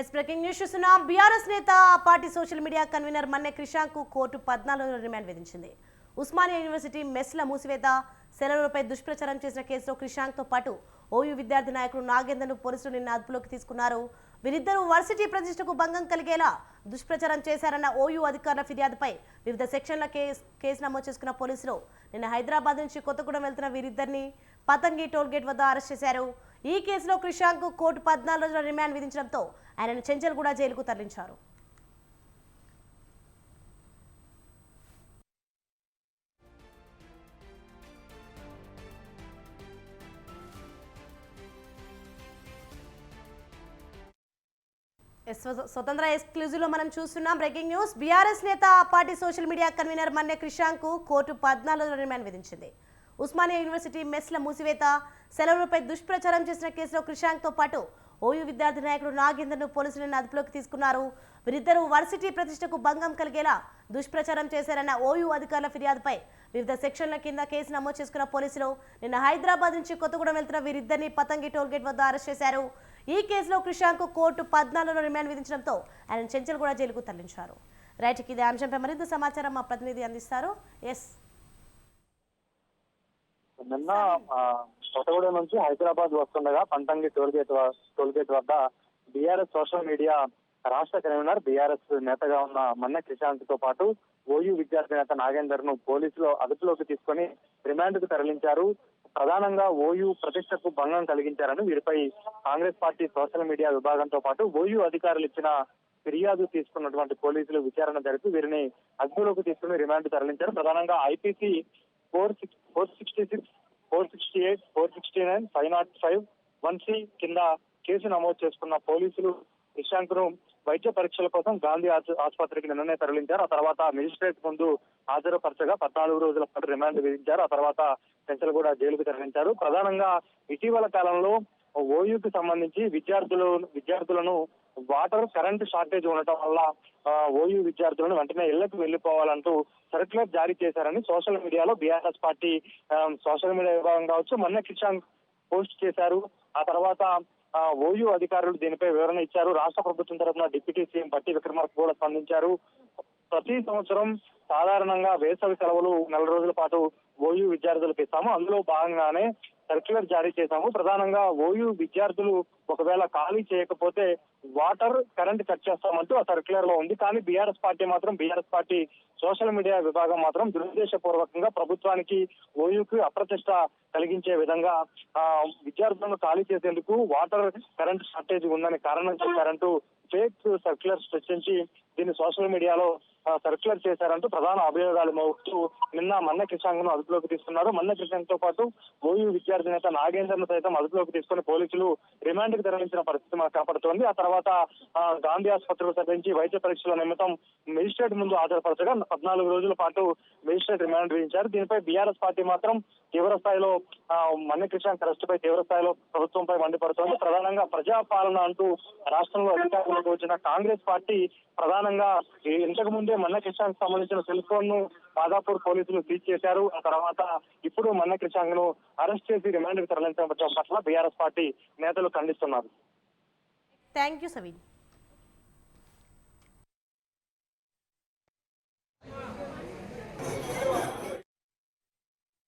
Yes breaking news చూస్తున్నాం BRS నేత ఆ party social media convener Manne Krishank court పద్నాలుగు రిమాండ్ విధించింది. ఉస్మానియా యూనివర్సిటీ మెస్ల మూసివేత సెలవులపై దుష్ప్రచారం చేసిన కేసులో క్రిషాంక్తో పాటు ఓయూ విద్యార్థి నాయకుడు నాగేందర్ను పోలీసులు నిన్న అదుపులోకి తీసుకున్నారు. వీరిద్దరూ వర్సిటీ ప్రతిష్టకు భంగం కలిగేలా దుష్ప్రచారం చేశారన్న ఓయూ అధికారుల ఫిర్యాదుపై వివిధ సెక్షన్ల కేసు కేసు నమోదు చేసుకున్న పోలీసులు నిన్న హైదరాబాద్ నుంచి కొత్తగూడెం వెళ్తున్న వీరిద్దరిని పతంగి టోల్గేట్ వద్ద అరెస్ట్ చేశారు. ఈ కేసులో క్రిషాంక్ కోర్టు పద్నాలుగు రోజుల రిమాండ్ విధించడంతో ఆయనను చెంచల్గూడ జైలుకు తరలించారు. స్వతంత్ర ఎక్స్క్లూజివ్లో మనం చూస్తున్నాం. Breaking news. బీఆర్ఎస్ నేత ఆ party social media convener Manne Krishank court పద్నాలుగు రోజుల రిమాండ్ విధించింది. ఉస్మానియా యూనివర్సిటీ మెస్ల మూసివేత సెలవులపై దుష్ప్రచారం చేసిన కేసులో క్రిషాంక్తో పాటు ఓయూ విద్యార్థి నాయకుడు నాగేందర్ను పోలీసులు నిన్న అదుపులోకి తీసుకున్నారు. వీరిద్దరూ వర్సిటీ ప్రతిష్టకు భంగం కలిగేలా దుష్ప్రచారం చేశారన్న ఓయూ అధికారుల ఫిర్యాదుపై వివిధ సెక్షన్ల కింద కేసు నమోదు చేసుకున్న పోలీసులు నిన్న హైదరాబాద్ నుంచి కొత్తగూడెం వెళ్తున్న వీరిద్దరిని పతంగి టోల్గేట్ వద్ద అరెస్ట్ చేశారు. ఈ కేసులో క్రిషాంక్ కోర్టు పద్నాలుగులో రిమాండ్ విధించడంతో ఆయన చెంచల్గూడ జైలుకు తరలించారు. రైట్ ఇదే అంశంపై మరింత సమాచారం మా ప్రతినిధి అందిస్తారు. ఎస్. నిన్న కొత్తగూడెం నుంచి హైదరాబాద్ వస్తుండగా Pantangi toll gate toll gate వద్ద బీఆర్ఎస్ సోషల్ మీడియా రాష్ట్ర కన్వీనర్ బీఆర్ఎస్ నేతగా ఉన్న మన్న క్రిశాంత్తో పాటు ఓయూ విద్యార్థి నేత నాగేందర్ను పోలీసులు అదుపులోకి తీసుకొని రిమాండ్కు తరలించారు. ప్రధానంగా ఓయూ ప్రతిష్టకు భంగం కలిగించారని వీరిపై కాంగ్రెస్ పార్టీ సోషల్ మీడియా విభాగంతో పాటు ఓయూ అధికారులు ఇచ్చిన ఫిర్యాదు తీసుకున్నటువంటి పోలీసులు విచారణ జరిపి వీరిని అదుపులోకి తీసుకుని రిమాండ్ తరలించారు. ప్రధానంగా IPC four six four sixty six four sixty eight four sixty nine five naught five one C కింద కేసు నమోదు చేసుకున్న పోలీసులు నిశాంక్ను వైద్య పరీక్షల కోసం గాంధీ ఆసుపత్రికి నిన్ననే తరలించారు. ఆ తర్వాత మెజిస్ట్రేట్ ముందు హాజరుపరచగా పద్నాలుగు రోజుల పాటు రిమాండ్ విధించారు. ఆ తర్వాత పెంచలు కూడా జైలుకు తరలించారు. ప్రధానంగా ఇటీవల కాలంలో ఓయూకి సంబంధించి విద్యార్థులు విద్యార్థులను వాటర్ కరెంట్ షార్టేజ్ ఉండటం వల్ల ఓయూ విద్యార్థులను వెంటనే ఇళ్ళకు వెళ్ళిపోవాలంటూ సర్క్యులర్ జారీ చేశారని సోషల్ మీడియాలో బీఆర్ఎస్ పార్టీ సోషల్ మీడియా విభాగం కావచ్చు మొన్న కిషాంక్ పోస్ట్ చేశారు. ఆ తర్వాత ఓయూ అధికారులు దీనిపై వివరణ ఇచ్చారు. రాష్ట్ర ప్రభుత్వం తరఫున డిప్యూటీ సీఎం పట్టి విక్రమార్క కూడా స్పందించారు. ప్రతి సంవత్సరం సాధారణంగా వేసవి సెలవులు నెల రోజుల పాటు ఓయూ విద్యార్థులకు ఇస్తాము. అందులో భాగంగానే సర్క్యులర్ జారీ చేశాము. ప్రధానంగా ఓయూ విద్యార్థులు ఒకవేళ ఖాళీ చేయకపోతే వాటర్ కరెంట్ కట్ చేస్తామంటూ ఆ సర్క్యులర్లో ఉంది. కానీ బీఆర్ఎస్ పార్టీ మాత్రం బీఆర్ఎస్ పార్టీ సోషల్ మీడియా విభాగం మాత్రం దురుద్దేశపూర్వకంగా ప్రభుత్వానికి ఓయూకి అప్రతిష్ట కలిగించే విధంగా ఆ విద్యార్థులను ఖాళీ చేసేందుకు వాటర్ కరెంట్ షార్టేజ్ ఉందని కారణం చెప్పారంటూ ఫేక్ సర్క్యులర్ సృష్టించి దీన్ని సోషల్ మీడియాలో సర్క్యులర్ చేశారంటూ ప్రధాన అభియోగాలు మోపుతూ నిన్న మన్న కిషాంగ్ను అదుపులోకి తీసుకున్నారు. మన్న కిషాంగ్తో పాటు ఓయూ విద్యార్థి నేత నాగేందర్ను సైతం అదుపులోకి తీసుకుని పోలీసులు రిమాండ్కు తరలించిన పరిస్థితి మనకు కనపడుతోంది. ఆ తర్వాత గాంధీ ఆసుపత్రికి తరలించి వైద్య పరీక్షల నిమిత్తం మెజిస్ట్రేట్ ముందు హాజరుపరచగా పద్నాలుగు రోజుల పాటు మెజిస్ట్రేట్ రిమాండ్ విధించారు. దీనిపై బీఆర్ఎస్ పార్టీ మాత్రం తీవ్ర స్థాయిలో మన్న మన్నె అరెస్టుపై పై తీవ్ర స్థాయిలో ప్రభుత్వంపై మండిపడుతోంది. ప్రధానంగా ప్రజాపాలన అంటూ రాష్ట్రంలో అధికారంలోకి కాంగ్రెస్ పార్టీ ప్రధానంగా ఇంతకు ముందే మన్న కిషాంక్ సంబంధించిన సెల్ ఫోన్ను మాదాపూర్ పోలీసులు సీజ్ చేశారు. ఆ తర్వాత ఇప్పుడు మన్న కిషాంక్ను అరెస్ట్ చేసి రిమాండ్కు తరలించడం పట్ల బీఆర్ఎస్ పార్టీ నేతలు ఖండిస్తున్నారు. Thank you Saveen